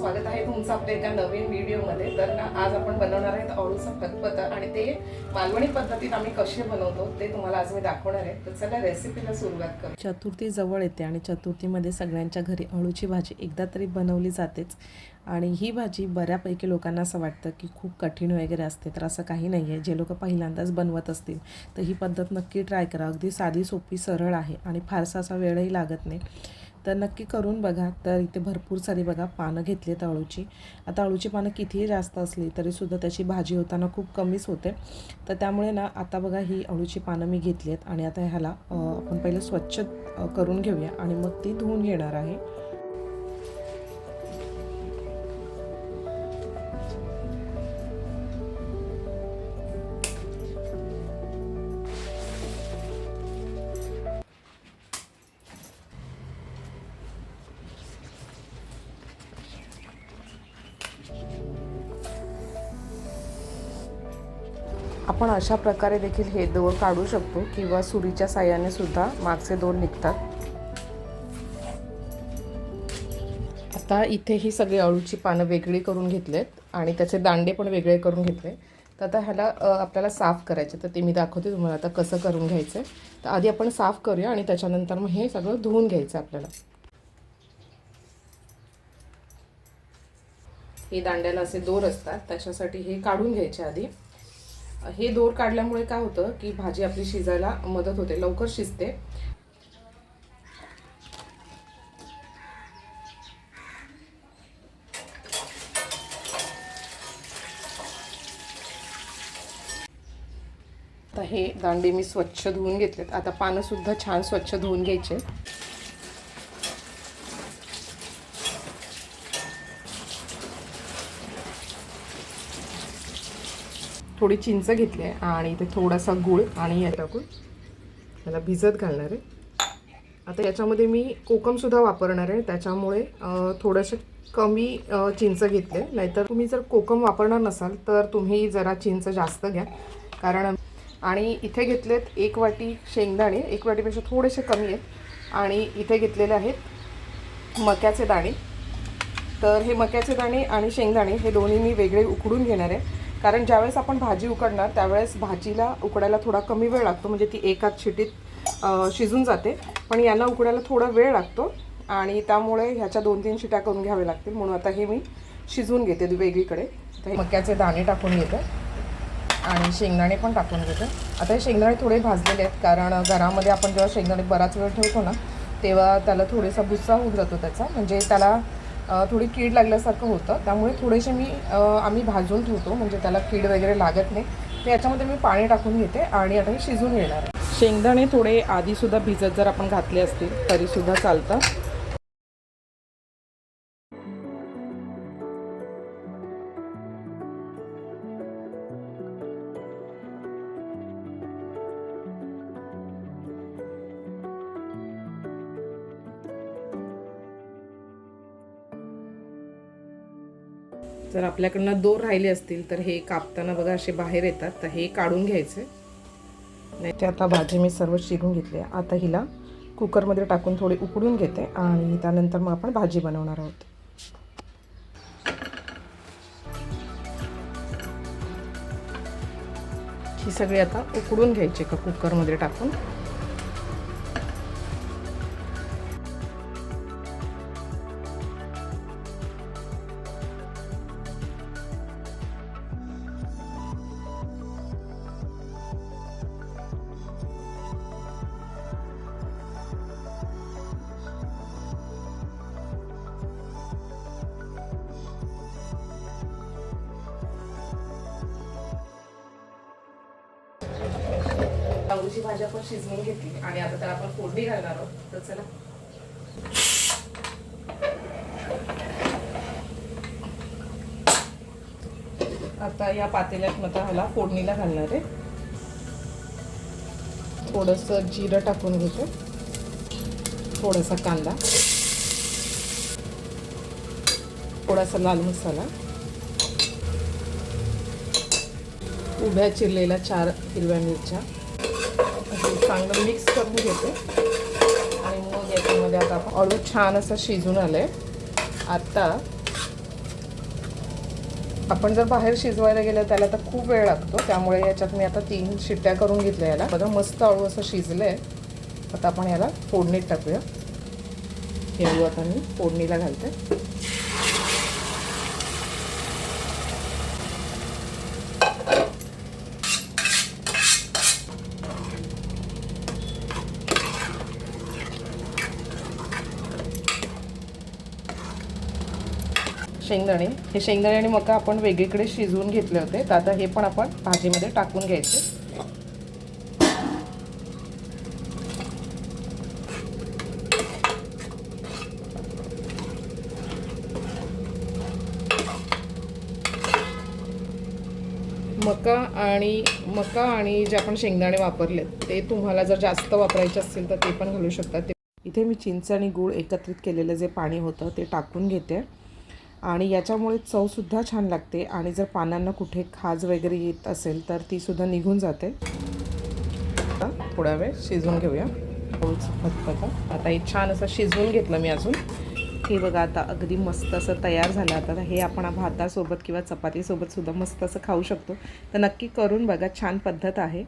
स्वागत आहे आपल्या एका नवीन व्हिडिओमध्ये. तर ना आज आपण बनवणार आहेत अळूचं फतफता आणि ते मालवणी पद्धतीत आम्ही कसे बनवतो ते तुम्हाला आज मी दाखवणार आहे. तर चला रेसिपीला सुरुवात करू. चतुर्थी जवळ येते आणि चतुर्थीमध्ये सगळ्यांच्या घरी अळूची भाजी एकदा तरी बनवली जातेच. आणि ही भाजी बऱ्यापैकी लोकांना असं वाटतं की खूप कठीण वगैरे असते तर असं काही नाही आहे जे लोक पहिल्यांदाच बनवत असतील तर ही पद्धत नक्की ट्राय करा. अगदी साधी सोपी सरळ आहे आणि फारसा असा वेळही लागत नाही. तर नक्की करून बघा. तर इथे भरपूर सारी बघा पानं घेतली आहेत अळूची आता अळूची पानं कितीही जास्त असली तरीसुद्धा त्याची भाजी होताना खूप कमीच होते. तर त्यामुळे ना आता बघा ही अळूची पानं मी घेतली आहेत. आणि आता ह्याला आपण पहिले स्वच्छ करून घेऊया. आणि मग ती धुवून घेणार आहे. आपण अशा प्रकारे देखील हे दोर काढू शकतो किंवा सुरीच्या साह्याने सुद्धा मागचे दोर निघतात. आता इथे ही सगळी अळूची पानं वेगळी करून घेतलेत आणि त्याचे दांडे पण वेगळे करून घेतले. तर आता ह्याला आपल्याला साफ करायचे तर ते मी दाखवते तुम्हाला आता कसं करून घ्यायचं आहे. तर आधी आपण साफ करूया आणि त्याच्यानंतर मग हे सगळं धुवून घ्यायचं आपल्याला. हे दांड्याला असे दोर असतात. त्याच्यासाठी हे काढून घ्यायचे आधी. हे दोर काढल्यामुळे काय होतं की भाजी आपली शिजायला मदत होते लवकर शिजते. आता हे दांडे मी स्वच्छ धुवून घेतलेत. आता पानंसुद्धा छान स्वच्छ धुवून घ्यायचे. थोडी चिंच घेतली आहे आणि इथे थोडासा गूळ आणि या टाकून याला भिजत घालणार आहे. आता याच्यामध्ये मी कोकमसुद्धा वापरणार आहे. त्याच्यामुळे थोडंसं कमी चिंच घेतले नाहीतर तुम्ही जर कोकम वापरणार नसाल तर तुम्ही जरा चिंच जास्त घ्या. कारण आणि इथे घेतलेत एक वाटी शेंगदाणे. एक वाटीपेक्षा थोडेसे कमी आहेत. आणि इथे घेतलेले आहेत मक्याचे दाणे. तर हे मक्याचे दाणे आणि शेंगदाणे हे दोन्ही मी वेगळे उकडून घेणार आहे. कारण ज्यावेळेस आपण भाजी उकडणार त्यावेळेस भाजीला उकडायला थोडा कमी वेळ लागतो. म्हणजे ती एकाच शिटीत शिजून जाते. पण यांना उकडायला थोडा वेळ लागतो आणि त्यामुळे ह्याच्या दोन तीन शिट्या करून घ्याव्या लागतील. म्हणून आता हे मी शिजवून घेते वेगळीकडे. तर हे मक्याचे दाणे टाकून घेते आणि शेंगदाणे पण टाकून घेते. आता हे शेंगदाणे थोडे भाजलेले आहेत कारण घरामध्ये आपण जेव्हा शेंगदाणे बराच वेळ ठेवतो ना तेव्हा त्याला थोडासा भुस्सा होऊन जातो त्याचा. म्हणजे त्याला थोडी कीड लागल्यासारखं होतं. त्यामुळे थोडेसे मी आम्ही भाजून ठेवतो. म्हणजे त्याला कीड वगैरे लागत नाही. तर याच्यामध्ये मी पाणी टाकून घेते आणि आता हे शिजून घेणार आहे. शेंगदाणे थोडे आधीसुद्धा भिजत जर आपण घातले असतील तरीसुद्धा चालतं. जर आपल्याकडनं दोर राहिले असतील तर हे कापताना बघा असे बाहेर येतात. तर हे काढून घ्यायचे. नाही ते आता भाजी मी सर्व शिरून घेतली आहे. आता हिला कुकरमध्ये टाकून थोडी उकडून घेते आणि त्यानंतर मग आपण भाजी बनवणार आहोत. ही सगळी आता उकडून घ्यायची का कुकरमध्ये टाकून. तांदूळची भाजी आपण शिजवून घेतली आणि आता त्याला आपण फोडणी घालणार आहोत. तर चला. आता या पातेल्यात मग ह्याला फोडणीला घालणार आहे. थोडंसं जिरं टाकून घेते. थोडासा कांदा. थोडासा लाल मसाला. उभ्या चिरलेल्या चार हिरव्या मिरच्या. चांगलं मिक्स करून घेते. आणि मग याच्यामध्ये आता आपण अळू छान असं शिजून आलं आहे आत्ता आपण जर बाहेर शिजवायला गेलं त्याला तर खूप वेळ लागतो. त्यामुळे याच्यात मी आता तीन शिट्ट्या करून घेतल्या याला. बघा मस्त अळू असं शिजलं आहे आता आपण याला फोडणीत टाकूया. हे अळू आता मी फोडणीला घालते. शेंगदाणे. हे शेंगदाणे आणि मका आपण वेगळीकडे शिजवून घेतले होते. तर आता हे पण आपण भाजीमध्ये टाकून घ्यायचे. मका आणि मका आणि जे आपण शेंगदाणे वापरलेत ते तुम्हाला जर जास्त वापरायचे असतील तर ते पण घालू शकता. ते इथे मी चिंच आणि गूळ एकत्रित केलेलं जे पाणी होतं ते टाकून घेते. आणि याच्यामुळे चवसुद्धा छान लागते. आणि जर पानांना कुठे खाज वगैरे येत असेल तर तीसुद्धा निघून जाते. आता थोडा वेळ शिजवून घेऊया. फतफता आता हे छान असं शिजवून घेतलं मी अजून. हे बघा आता अगदी मस्त असं तयार झालं. आता हे आपण भातासोबत किंवा चपातीसोबत सुद्धा मस्त असं खाऊ शकतो. तर नक्की करून बघा छान पद्धत आहे.